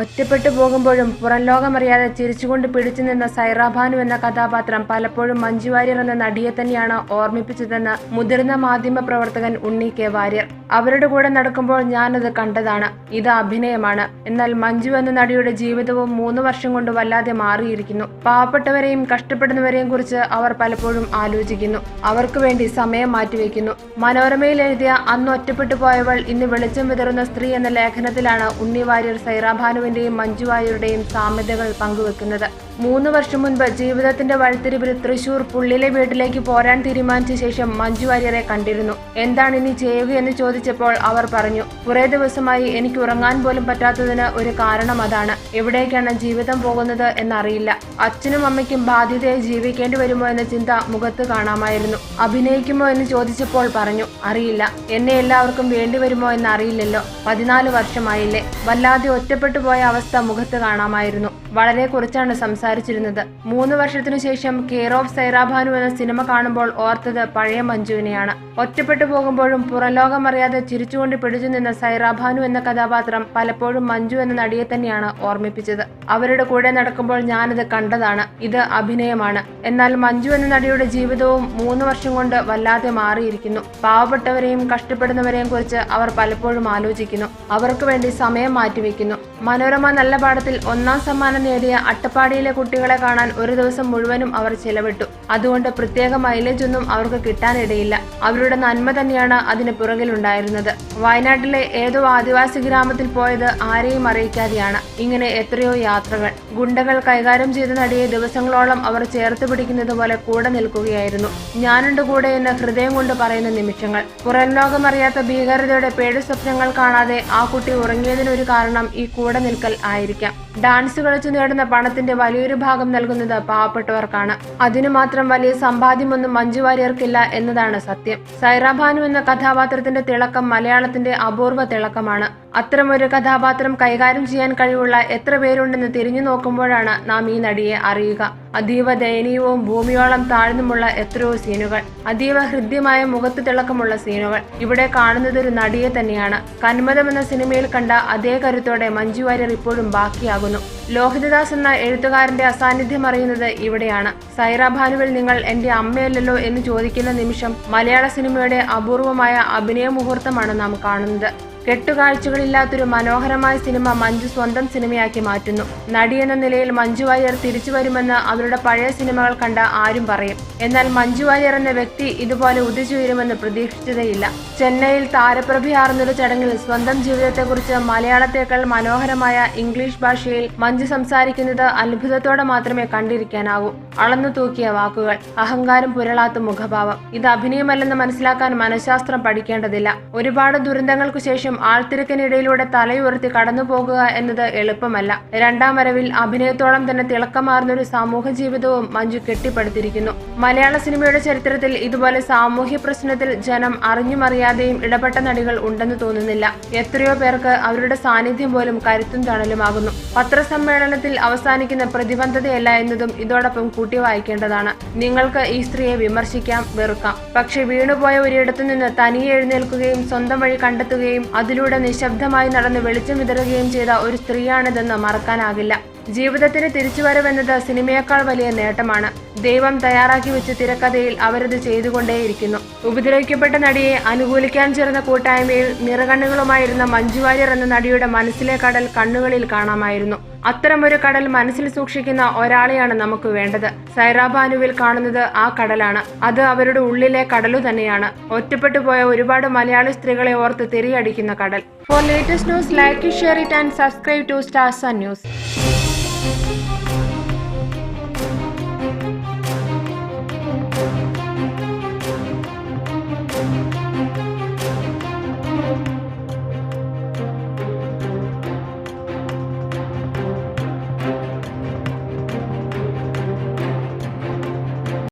ഒറ്റപ്പെട്ടു പോകുമ്പോഴും പുറം ലോകമറിയാതെ ചിരിച്ചുകൊണ്ട് പിടിച്ചു നിന്ന സൈറാഭാനു എന്ന കഥാപാത്രം പലപ്പോഴും മഞ്ജു വാര്യർ എന്ന നടിയെ തന്നെയാണ് ഓർമ്മിപ്പിച്ചതെന്ന് മുതിർന്ന മാധ്യമ പ്രവർത്തകൻ ഉണ്ണി കെ വാര്യർ. അവരുടെ കൂടെ നടക്കുമ്പോൾ ഞാനത് കണ്ടതാണ്. ഇത് അഭിനയമാണ്. എന്നാൽ മഞ്ജു എന്ന നടിയുടെ ജീവിതവും മൂന്ന് വർഷം കൊണ്ട് വല്ലാതെ മാറിയിരിക്കുന്നു. പാവപ്പെട്ടവരെയും കഷ്ടപ്പെടുന്നവരെയും കുറിച്ച് അവർ പലപ്പോഴും ആലോചിക്കുന്നു. അവർക്ക് വേണ്ടി സമയം മാറ്റിവെക്കുന്നു. മനോരമയിൽ എഴുതിയ അന്ന് ഒറ്റപ്പെട്ടു പോയവൾ ഇന്ന് വെളിച്ചം വിതറുന്ന സ്ത്രീ എന്ന ലേഖനത്തിലാണ് ഉണ്ണി വാര്യർ സൈറാഭാനുവിന്റെയും മഞ്ജു വാര്യരുടെയും സാമ്യതകൾ പങ്കുവെക്കുന്നത്. മൂന്ന് വർഷം മുൻപ് ജീവിതത്തിന്റെ വഴിത്തിരിവിൽ തൃശൂർ പുള്ളിലെ വീട്ടിലേക്ക് പോരാൻ തീരുമാനിച്ച ശേഷം മഞ്ജു വാര്യരെ കണ്ടിരുന്നു. എന്താണ് ഇനി ചെയ്യുക എന്ന് ചോദിച്ചപ്പോൾ അവർ പറഞ്ഞു കുറേ ദിവസമായി എനിക്ക് ഉറങ്ങാൻ പോലും പറ്റാത്തതിന് ഒരു കാരണം അതാണ്. എവിടേക്കാണ് ജീവിതം പോകുന്നത് എന്നറിയില്ല. അച്ഛനും അമ്മയ്ക്കും ബാധ്യതയെ ജീവിക്കേണ്ടി വരുമോ എന്ന ചിന്ത മുഖത്ത് കാണാമായിരുന്നു. അഭിനയിക്കുമോ എന്ന് ചോദിച്ചപ്പോൾ പറഞ്ഞു അറിയില്ല. എന്നെ എല്ലാവർക്കും വേണ്ടിവരുമോ എന്ന് അറിയില്ലല്ലോ പതിനാല് വർഷമായില്ലേ. വല്ലാതെ ഒറ്റപ്പെട്ടു പോയ അവസ്ഥ മുഖത്ത് കാണാമായിരുന്നു. വളരെ കുറച്ചാണ് സംസാരിച്ചിരുന്നത്. മൂന്ന് വർഷത്തിനു ശേഷം കെയർ ഓഫ് സൈറാഭാനു എന്ന സിനിമ കാണുമ്പോൾ ഓർത്തത് പഴയ മഞ്ജുവിനെയാണ്. ഒറ്റപ്പെട്ടു പോകുമ്പോഴും പുറലോകം അറിയാതെ ചിരിച്ചുകൊണ്ട് പിടിച്ചു നിന്ന സൈറാഭാനു എന്ന കഥാപാത്രം പലപ്പോഴും മഞ്ജു എന്ന നടിയെ തന്നെയാണ് ഓർമ്മിപ്പിച്ചത്. അവരുടെ കൂടെ നടക്കുമ്പോൾ ഞാനത് കണ്ടതാണ്. ഇത് അഭിനയമാണ്. എന്നാൽ മഞ്ജു എന്ന നടിയുടെ ജീവിതവും മൂന്ന് വർഷം കൊണ്ട് വല്ലാതെ മാറിയിരിക്കുന്നു. പാവപ്പെട്ടവരെയും കഷ്ടപ്പെടുന്നവരെയും കുറിച്ച് അവർ പലപ്പോഴും ആലോചിക്കുന്നു. അവർക്ക് വേണ്ടി സമയം മാറ്റിവെക്കുന്നു. മനോരമ നല്ല പാഠത്തിൽ ഒന്നാം സമ്മാനം നേടിയ അട്ടപ്പാടിയിലെ കുട്ടികളെ കാണാൻ ഒരു ദിവസം മുഴുവനും അവർ ചെലവിട്ടു. അതുകൊണ്ട് പ്രത്യേക മൈലേജ് ഒന്നും അവർക്ക് കിട്ടാനിടയില്ല. അവരുടെ നന്മ തന്നെയാണ് അതിന് പുറകിലുണ്ടായിരുന്നത് വയനാട്ടിലെ ഏതോ ആദിവാസി ഗ്രാമത്തിൽ പോയത് ആരെയും അറിയിക്കാതെയാണ്. ഇങ്ങനെ എത്രയോ യാത്രകൾ. ഗുണ്ടകൾ കൈകാര്യം ചെയ്ത നടിയെ ദിവസങ്ങളോളം അവർ ചേർത്ത് പിടിക്കുന്നത് പോലെ കൂടെ നിൽക്കുകയായിരുന്നു. ഞാനുണ്ട് കൂടെ എന്ന് ഹൃദയം കൊണ്ട് പറയുന്ന നിമിഷങ്ങൾ. പുറം ലോകമറിയാത്ത ഭീകരതയുടെ പേടി സ്വപ്നങ്ങൾ കാണാതെ ആ കുട്ടി ഉറങ്ങിയതിനൊരു കാരണം ഈ കൂടെ നിൽക്കൽ ആയിരിക്കാം. ഡാൻസ് കളിച്ചു നേടുന്ന പണത്തിന്റെ വലിയൊരു ഭാഗം നൽകുന്നത് പാവപ്പെട്ടവർക്കാണ്. അതിനു മാത്രം വലിയ സമ്പാദ്യമൊന്നും മഞ്ജു വാര്യർക്കില്ല എന്നതാണ് സത്യം. സൈറാഭാനു എന്ന കഥാപാത്രത്തിന്റെ തിളക്കം മലയാളത്തിന്റെ അപൂർവ തിളക്കമാണ്. അത്തരമൊരു കഥാപാത്രം കൈകാര്യം ചെയ്യാൻ കഴിവുള്ള എത്ര പേരുണ്ടെന്ന് തിരിഞ്ഞു നോക്കുമ്പോഴാണ് നാം ഈ നടിയെ അറിയുക. അതീവ ദയനീയവും ഭൂമിയോളം താഴ്ന്നുമുള്ള എത്രയോ സീനുകൾ. അതീവ ഹൃദ്യമായ മുഖത്ത് തിളക്കമുള്ള സീനുകൾ. ഇവിടെ കാണുന്നത് ഒരു നടിയെ തന്നെയാണ്. കന്മതം എന്ന സിനിമയിൽ കണ്ട അതേ കരുത്തോടെ മഞ്ജു വാര്യർ ഇപ്പോഴും ബാക്കിയാകുന്നു. ലോഹിതദാസ് എന്ന എഴുത്തുകാരന്റെ അസാന്നിധ്യം അറിയുന്നത് ഇവിടെയാണ്. സൈറ ഭാനുവിൽ നിങ്ങൾ എന്റെ അമ്മയല്ലല്ലോ എന്ന് ചോദിക്കുന്ന നിമിഷം മലയാള സിനിമയുടെ അപൂർവമായ അഭിനയ മുഹൂർത്തമാണ് നാം കാണുന്നത്. കെട്ടുകാഴ്ചകളില്ലാത്തൊരു മനോഹരമായ സിനിമ മഞ്ജു സ്വന്തം സിനിമയാക്കി മാറ്റുന്നു. നടിയെന്ന നിലയിൽ മഞ്ജു വാര്യർ തിരിച്ചു വരുമെന്ന് അവരുടെ പഴയ സിനിമകൾ കണ്ട ആരും പറയും. എന്നാൽ മഞ്ജു വാര്യർ എന്ന വ്യക്തി ഇതുപോലെ ഉദിച്ചുയരുമെന്ന് പ്രതീക്ഷിച്ചതേയില്ല. ചെന്നൈയിൽ താരപ്രഭയാർന്നൊരു ചടങ്ങിൽ സ്വന്തം ജീവിതത്തെക്കുറിച്ച് മലയാളത്തേക്കാൾ മനോഹരമായ ഇംഗ്ലീഷ് ഭാഷയിൽ മഞ്ജു സംസാരിക്കുന്നത് അത്ഭുതത്തോടെ മാത്രമേ കണ്ടിരിക്കാനാവൂ. അളന്നു തൂക്കിയ വാക്കുകൾ അഹങ്കാരം പുരളാത്ത മുഖഭാവം. ഇത് അഭിനയമല്ലെന്ന് മനസ്സിലാക്കാൻ മനഃശാസ്ത്രം പഠിക്കേണ്ടതില്ല. ഒരുപാട് ദുരന്തങ്ങൾക്കു ശേഷം ആൾത്തിരക്കിനിടയിലൂടെ തലയുയർത്തി കടന്നു പോകുക എന്നത് എളുപ്പമല്ല. രണ്ടാം വരവിൽ അഭിനയത്തോളം തന്നെ തിളക്കമാർന്നൊരു സാമൂഹ്യ ജീവിതവും മഞ്ജു കെട്ടിപ്പടുത്തിരിക്കുന്നു. മലയാള സിനിമയുടെ ചരിത്രത്തിൽ ഇതുപോലെ സാമൂഹ്യ പ്രശ്നത്തിൽ ജനം അറിഞ്ഞുമറിയാതെയും ഇടപെട്ട നടികൾ ഉണ്ടെന്ന് തോന്നുന്നില്ല. എത്രയോ പേർക്ക് അവരുടെ സാന്നിധ്യം പോലും കരുത്തും തണലുമാകുന്നു. പത്രസമ്മേളനത്തിൽ അവസാനിക്കുന്ന പ്രതിബന്ധതയല്ല എന്നതും ഇതോടൊപ്പം കൂട്ടി വായിക്കേണ്ടതാണ് നിങ്ങൾക്ക് ഈ സ്ത്രീയെ വിമർശിക്കാം വെറുക്കാം. പക്ഷെ വീണുപോയ ഒരിടത്തു നിന്ന് തനിയെ എഴുന്നേൽക്കുകയും സ്വന്തം വഴി കണ്ടെത്തുകയും അതിലൂടെ നിശബ്ദമായി നടന്ന് വെളിച്ചം വിതറുകയും ചെയ്ത ഒരു സ്ത്രീയാണിതെന്ന് മറക്കാനാകില്ല. ജീവിതത്തിന് തിരിച്ചുവരവെന്നത് സിനിമയേക്കാൾ വലിയ നേട്ടമാണ്. ദൈവം തയ്യാറാക്കി വെച്ച തിരക്കഥയിൽ അവരത് ചെയ്തുകൊണ്ടേയിരിക്കുന്നു. ഉപദ്രവിക്കപ്പെട്ട നടിയെ അനുകൂലിക്കാൻ ചേർന്ന കൂട്ടായ്മയിൽ നിറകണ്ണുകളുമായിരുന്ന മഞ്ജു വാര്യർ എന്ന നടിയുടെ മനസ്സിലെ കടൽ കണ്ണുകളിൽ കാണാമായിരുന്നു. അത്തരമൊരു കടൽ മനസ്സിൽ സൂക്ഷിക്കുന്ന ഒരാളെയാണ് നമുക്ക് വേണ്ടത്. സൈറാബാനുവിൽ കാണുന്നത് ആ കടലാണ്. അത് അവരുടെ ഉള്ളിലെ കടലു തന്നെയാണ്. ഒറ്റപ്പെട്ടു പോയ ഒരുപാട് മലയാളി സ്ത്രീകളെ ഓർത്ത് തിരിയടിക്കുന്ന കടൽ. For latest news like share it and subscribe to stars news Thank you.